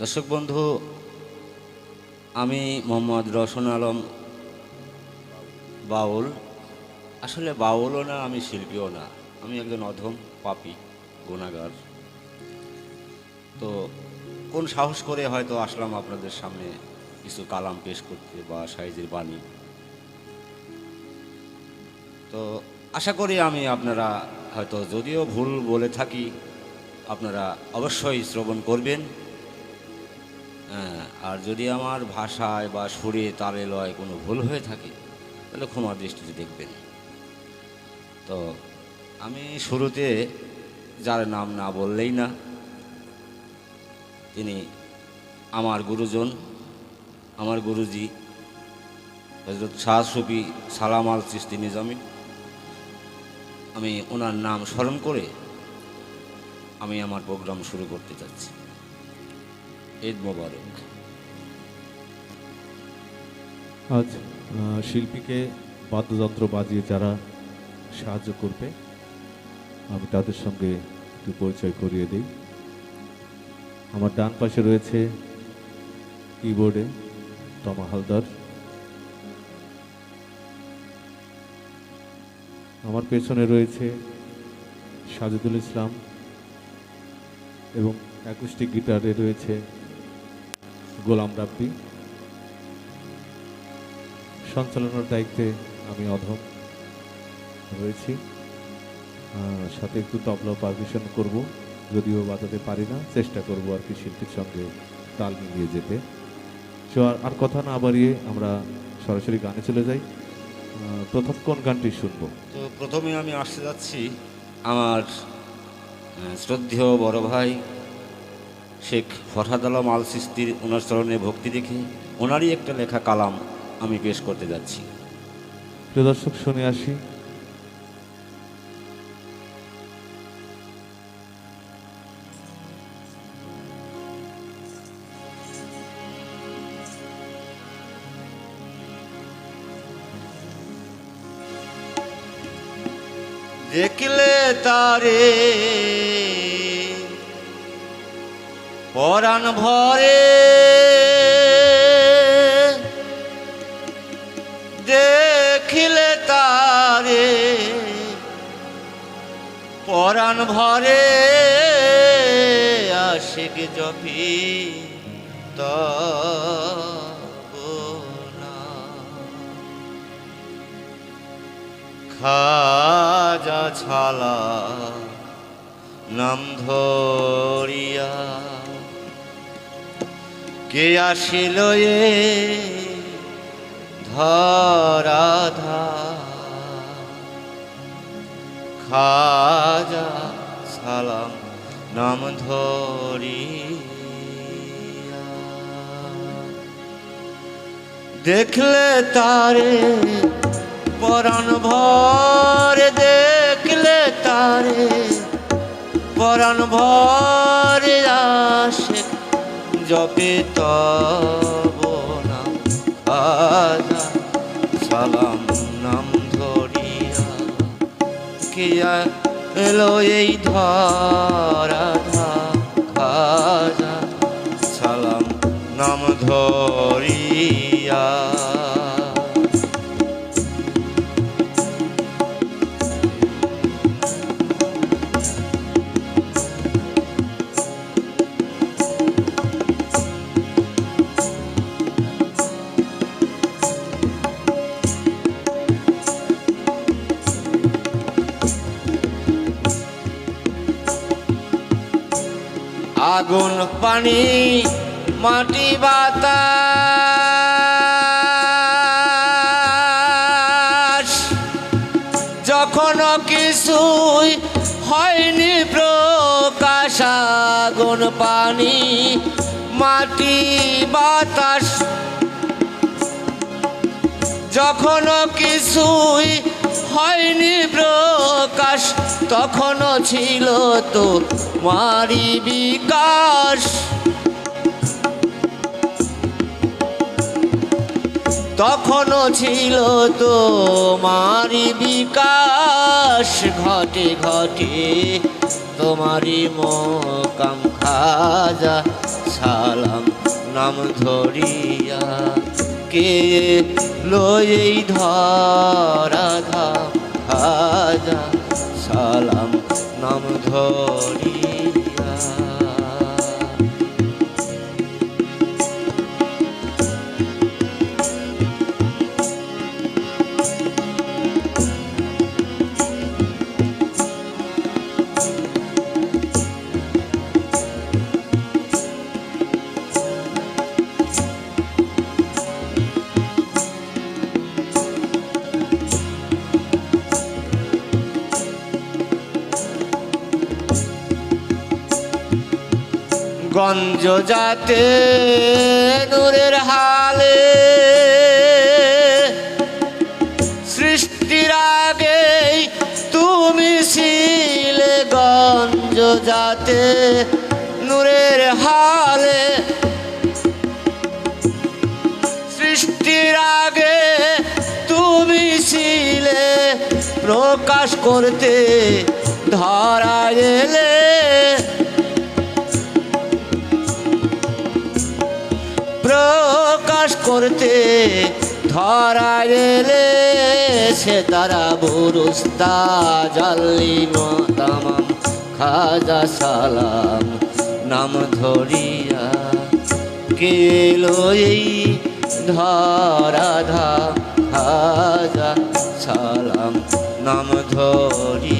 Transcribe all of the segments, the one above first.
দর্শক বন্ধু, আমি মোহাম্মদ রসন আলম, বাউল। আসলে বাউলও না, আমি শিল্পীও না। আমি একজন অধম পাপি, গুণাগার। তো কোন সাহস করে হয়তো আসলাম আপনাদের সামনে কিছু কালাম পেশ করতে বা সাইজের বাণী? তো আশা করি আমি আপনারা হয়তো যদিও ভুল বলে থাকি, আপনারা অবশ্যই শ্রবণ করবেন। হ্যাঁ, আর যদি আমার ভাষায় বা সুরে তালে লয় কোনো ভুল হয়ে থাকে তাহলে ক্ষমা দৃষ্টিতে দেখবেন। তো আমি শুরুতে যার নাম না বললেই না তিনি আমার গুরুজন আমার গুরুজি হজরত শাহ সুফি সালাম আল চিস্তি নিজামি। আমি ওনার নাম স্মরণ করে আমি আমার প্রোগ্রাম শুরু করতে যাচ্ছি। ঈদ মোবারক। আজ শিল্পীকে বাদ্যযন্ত্র বাজিয়ে যারা সাহায্য করবে, আমি তাদের সঙ্গে একটু পরিচয় করিয়ে দিই। আমার ডান পাশে রয়েছে কিবোর্ডে তমা হালদার। আমার পেছনে রয়েছে সাজিদুল ইসলাম এবং অ্যাকুস্টিক গিটারে রয়েছে গোলাম রাব্বি। সঞ্চালনার দায়িত্বে আমি অধম রয়েছি। সাথে একটু তবলা পারমিশন করব, যদিও বাজাতে পারি না। চেষ্টা করব আর কি শিল্পীর সঙ্গে তাল মিলিয়ে যেতে। সো আর কথা না বাড়িয়ে আমরা সরাসরি গানে চলে যাই। প্রথম কোন গানটি শুনব? তো প্রথমে আমি আসতে যাচ্ছি আমার শ্রদ্ধেয় বড় ভাই শেখ ফরহাদ আলম আল সিস্তির ওনার চরণে ভক্তি রেখে ওনারই একটা লেখা কালাম আমি পেশ করতে যাচ্ছি। প্রিয় দর্শক শুনে আসি। দেখলে তারে পরাণ ভরে। দেখিলে তারে পরাণ ভরে। আশিক জপি খাজা ছালা নাম ধরিয়া কে আসিল এ ধরাধা? খাজা সালাম নাম ধরি দেখলে তারে পরাণ ভরে, দেখলে তারে পরাণ ভরে। জপে তব নাম সালাম নাম ধরিয়া কিয়া এলো এই ধরা আগুন পানি মাটি বাতাস। যখন কিছুই হয়নি প্রকাশ আগুন পানি মাটি বাতাস। যখন কিছুই হয়নি প্রকাশ, তখনও ছিল তো মারি বিকাশ। তখনও ছিল তোমারই বিকাশ, ঘটে ঘটে তোমারই মোকাম খাজা সালাম নাম ধরিয়া কে লই ধরা ধা সালাম নাম ধরিয়া গঞ্জ যাতে নূরের হালে। সৃষ্টির আগে তুমি ছিলে গঞ্জ যাতে নূরের হালে। সৃষ্টির আগে তুমি ছিলে প্রকাশ করতে ধরা গেলে করতে ধরা গেলে সে তারা বুরুস্তা জাল্লি তামাম, খাজা সালাম নাম ধরিয়া কেলো এই ধরা ধা খাজা সালাম নাম ধরিয়া।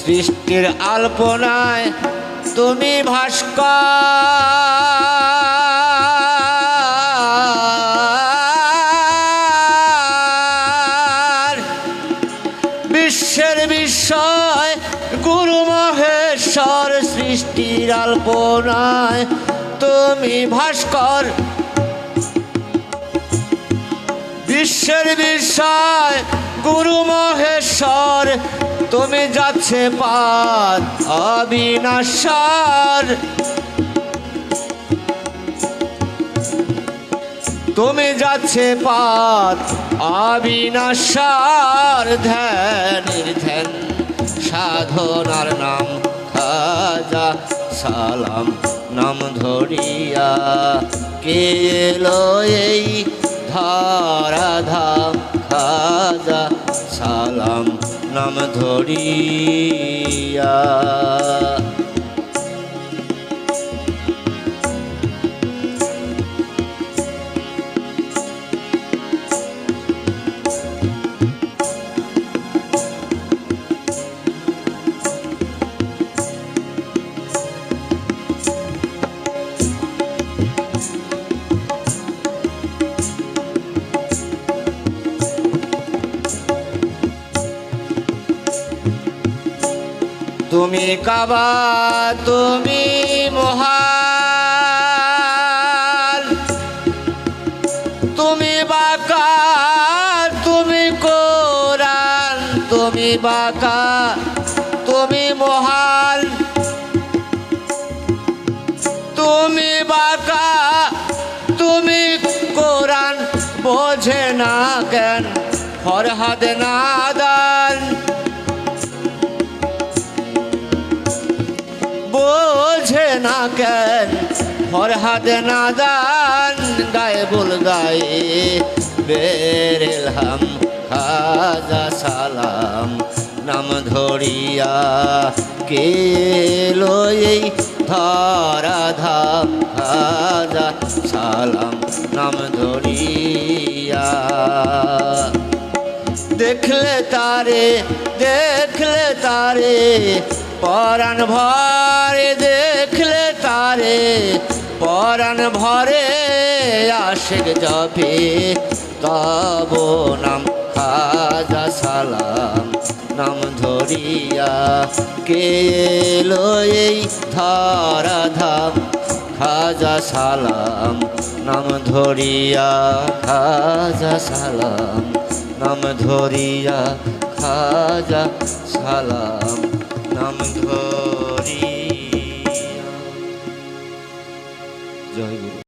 সৃষ্টির আলপনায় তুমি ভাস্কর। বিশ্বের বিস্ময় গুরু মহেশ্বর সৃষ্টির আলপনায় তুমি ভাস্কর। বিশ্বের বিষয় গুরু মহেশ্বর, তুমি যাচ্ছে পার অবিনাশর। তুমি যাচ্ছে পার অবিনাশর ধ্যানের ধ্যান, সাধনার নাম খাজা সালাম, নাম ধরিয়া কে এই ধরা নাম ধরিয়া তুমি কাবা, তুমি মহান তুমি বাকা তুমি কোরআন। তুমি বাকা তুমি মহান তুমি বাকা তুমি কোরআন। বোঝে না কেন ফরহাদ নাদান কেন ফরহাদ নাদান গায়ে বুল গায়ে। বেরেলহাম খাজা সালাম। নাম ধরিয়া কে লই ধরা ধাম? খাজা সালাম, নাম ধরিয়া। দেখলে তারে দেখলে তারে, পরাণ ভরে দেখলে তারে পরাণ ভরে আশেক জপে। তব নাম খাজা সালাম, নাম ধরিয়া কে লই ধরা ধাম খাজা সালাম, নাম ধরিয়া, খাজা সালাম, নাম ধরিয়া, খাজা সালাম, নাম ধরিয়া